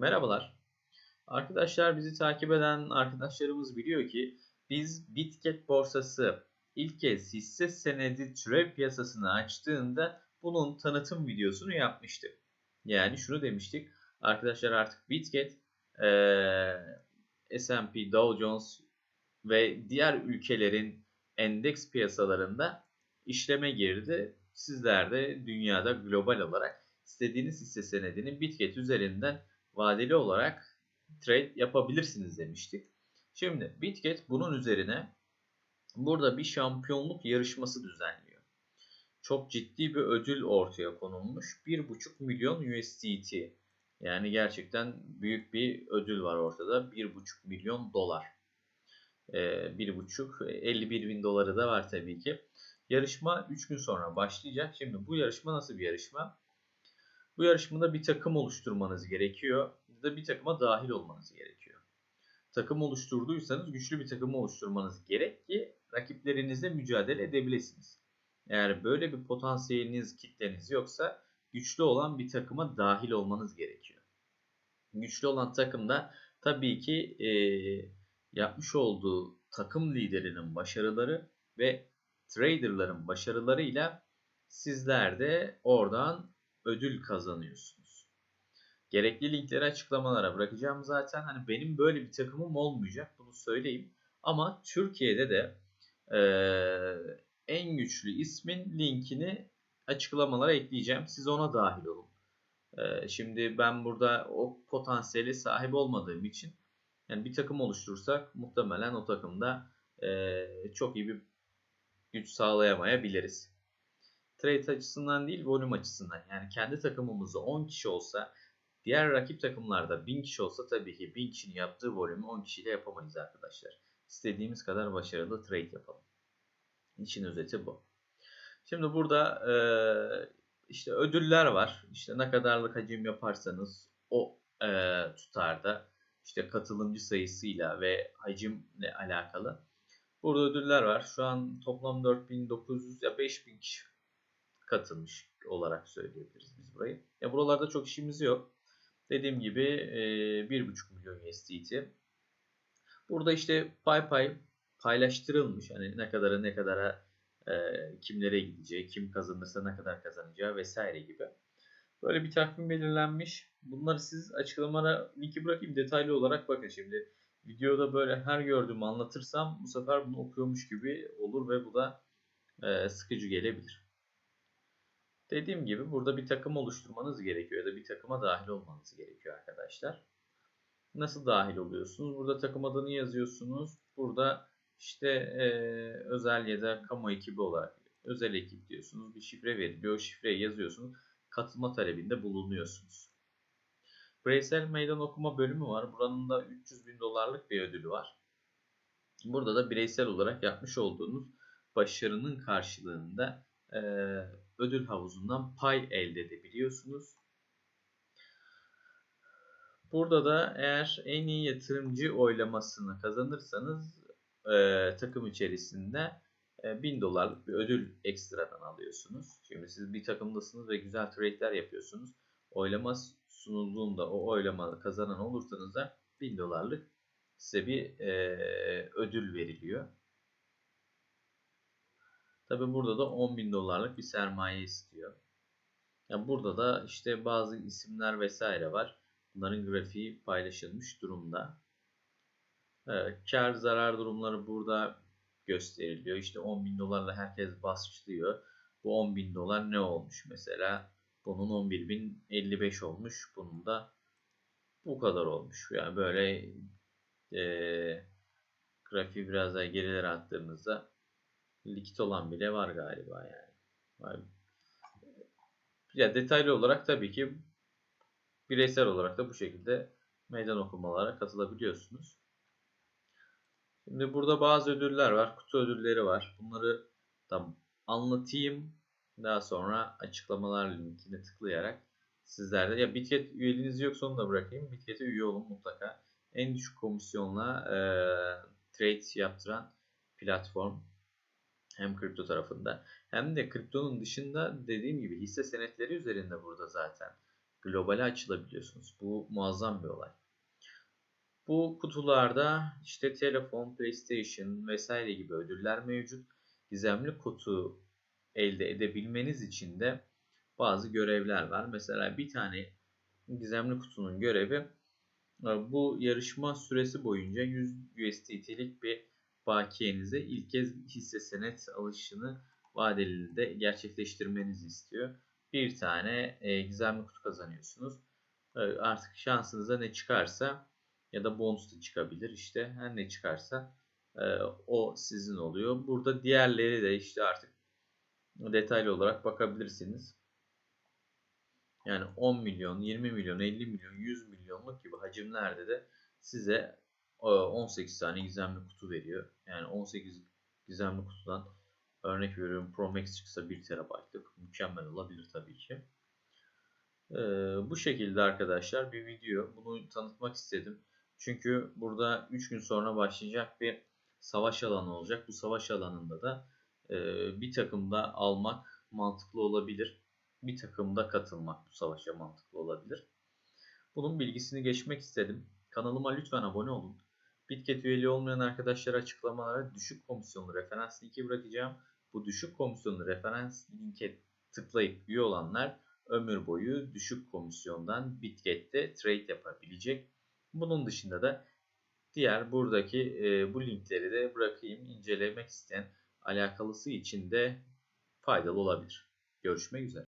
Merhabalar. Arkadaşlar bizi takip eden arkadaşlarımız biliyor ki biz Bitget borsası ilk kez hisse senedi türev piyasasını açtığında bunun tanıtım videosunu yapmıştık. Yani şunu demiştik. Arkadaşlar artık Bitget S&P, Dow Jones ve diğer ülkelerin endeks piyasalarında işleme girdi. Sizler de dünyada global olarak istediğiniz hisse senedini Bitget üzerinden vadeli olarak trade yapabilirsiniz demiştik. Şimdi Bitget bunun üzerine burada bir şampiyonluk yarışması düzenliyor. Çok ciddi bir ödül ortaya konulmuş. 1,5 milyon USDT. Yani gerçekten büyük bir ödül var ortada. 1,5 milyon dolar. Ee, 1,5 51 bin doları da var tabii ki. Yarışma 3 gün sonra başlayacak. Şimdi bu yarışma nasıl bir yarışma? Bu yarışmada bir takım oluşturmanız gerekiyor. Ya da bir takıma dahil olmanız gerekiyor. Takım oluşturduysanız güçlü bir takım oluşturmanız gerek ki rakiplerinizle mücadele edebilirsiniz. Eğer böyle bir potansiyeliniz, kitleniz yoksa güçlü olan bir takıma dahil olmanız gerekiyor. Güçlü olan takımda tabii ki e, yapmış olduğu takım liderinin başarıları ve traderların başarılarıyla sizler de oradan ödül kazanıyorsunuz. Gerekli linkleri açıklamalara bırakacağım zaten. Hani benim böyle bir takımım olmayacak bunu söyleyeyim. Ama Türkiye'de de e, en güçlü ismin linkini açıklamalara ekleyeceğim. Siz ona dahil olun. E, şimdi ben burada o potansiyeli sahip olmadığım için yani bir takım oluşturursak muhtemelen o takımda e, çok iyi bir güç sağlayamayabiliriz trade açısından değil volüm açısından. Yani kendi takımımızda 10 kişi olsa diğer rakip takımlarda 1000 kişi olsa tabii ki 1000 kişinin yaptığı volümü 10 kişiyle yapamayız arkadaşlar. İstediğimiz kadar başarılı trade yapalım. İşin özeti bu. Şimdi burada e, işte ödüller var. İşte ne kadarlık hacim yaparsanız o e, tutarda işte katılımcı sayısıyla ve hacimle alakalı. Burada ödüller var. Şu an toplam 4900 ya 5000 kişi katılmış olarak söyleyebiliriz biz burayı. Ya buralarda çok işimiz yok. Dediğim gibi e, 1.5 milyon USDT. Burada işte pay pay paylaştırılmış. Hani ne kadara ne kadara e, kimlere gideceği, kim kazanırsa ne kadar kazanacağı vesaire gibi. Böyle bir takvim belirlenmiş. Bunları siz açıklamana linki bırakayım detaylı olarak bakın şimdi. Videoda böyle her gördüğümü anlatırsam bu sefer bunu okuyormuş gibi olur ve bu da e, sıkıcı gelebilir. Dediğim gibi burada bir takım oluşturmanız gerekiyor ya da bir takıma dahil olmanız gerekiyor arkadaşlar. Nasıl dahil oluyorsunuz? Burada takım adını yazıyorsunuz. Burada işte e, özel ya da kamu ekibi olarak özel ekip diyorsunuz. Bir şifre veriliyor. O şifreyi yazıyorsunuz. Katılma talebinde bulunuyorsunuz. Bireysel meydan okuma bölümü var. Buranın da 300 bin dolarlık bir ödülü var. Burada da bireysel olarak yapmış olduğunuz başarının karşılığında e, ödül havuzundan pay elde edebiliyorsunuz. Burada da eğer en iyi yatırımcı oylamasını kazanırsanız e, takım içerisinde e, 1000 dolarlık bir ödül ekstradan alıyorsunuz. Şimdi siz bir takımdasınız ve güzel trade'ler yapıyorsunuz. Oylama sunulduğunda o oylama kazanan olursanız da 1000 dolarlık size bir e, ödül veriliyor. Tabi burada da 10 bin dolarlık bir sermaye istiyor. Yani burada da işte bazı isimler vesaire var. Bunların grafiği paylaşılmış durumda. Evet, kar zarar durumları burada gösteriliyor. İşte 10 bin dolarla herkes başlıyor. Bu 10 bin dolar ne olmuş mesela? Bunun 11 bin 55 olmuş. Bunun da bu kadar olmuş. Yani böyle e, grafiği biraz daha gerilere attığımızda likit olan bile var galiba yani. Ya detaylı olarak tabii ki bireysel olarak da bu şekilde meydan okumalara katılabiliyorsunuz. Şimdi burada bazı ödüller var. Kutu ödülleri var. Bunları da anlatayım. Daha sonra açıklamalar linkine tıklayarak sizler de ya Bitget üyeliğiniz yoksa onu da bırakayım. Bitget'e üye olun mutlaka. En düşük komisyonla e, trade yaptıran platform hem kripto tarafında hem de kriptonun dışında dediğim gibi hisse senetleri üzerinde burada zaten globale açılabiliyorsunuz. Bu muazzam bir olay. Bu kutularda işte telefon, PlayStation vesaire gibi ödüller mevcut. Gizemli kutu elde edebilmeniz için de bazı görevler var. Mesela bir tane gizemli kutunun görevi e, bu yarışma süresi boyunca 100 USDT'lik bir bakiyenize ilk kez hisse senet alışını vadeli de gerçekleştirmenizi istiyor. Bir tane e, gizemli kutu kazanıyorsunuz. E, artık şansınıza ne çıkarsa ya da bonus da çıkabilir işte her ne çıkarsa e, o sizin oluyor. Burada diğerleri de işte artık detaylı olarak bakabilirsiniz. Yani 10 milyon, 20 milyon, 50 milyon, 100 milyonluk gibi hacimlerde de size 18 tane gizemli kutu veriyor. Yani 18 gizemli kutudan örnek veriyorum Pro Max çıksa 1 TB'lık mükemmel olabilir tabii ki. Ee, bu şekilde arkadaşlar bir video. Bunu tanıtmak istedim. Çünkü burada 3 gün sonra başlayacak bir savaş alanı olacak. Bu savaş alanında da e, bir takımda almak mantıklı olabilir. Bir takımda katılmak bu savaşa mantıklı olabilir. Bunun bilgisini geçmek istedim. Kanalıma lütfen abone olun. Bitget üyeliği olmayan arkadaşlar açıklamalara düşük komisyonlu referans linki bırakacağım. Bu düşük komisyonlu referans linke tıklayıp üye olanlar ömür boyu düşük komisyondan Bitget'te trade yapabilecek. Bunun dışında da diğer buradaki e, bu linkleri de bırakayım. incelemek isteyen alakalısı için de faydalı olabilir. Görüşmek üzere.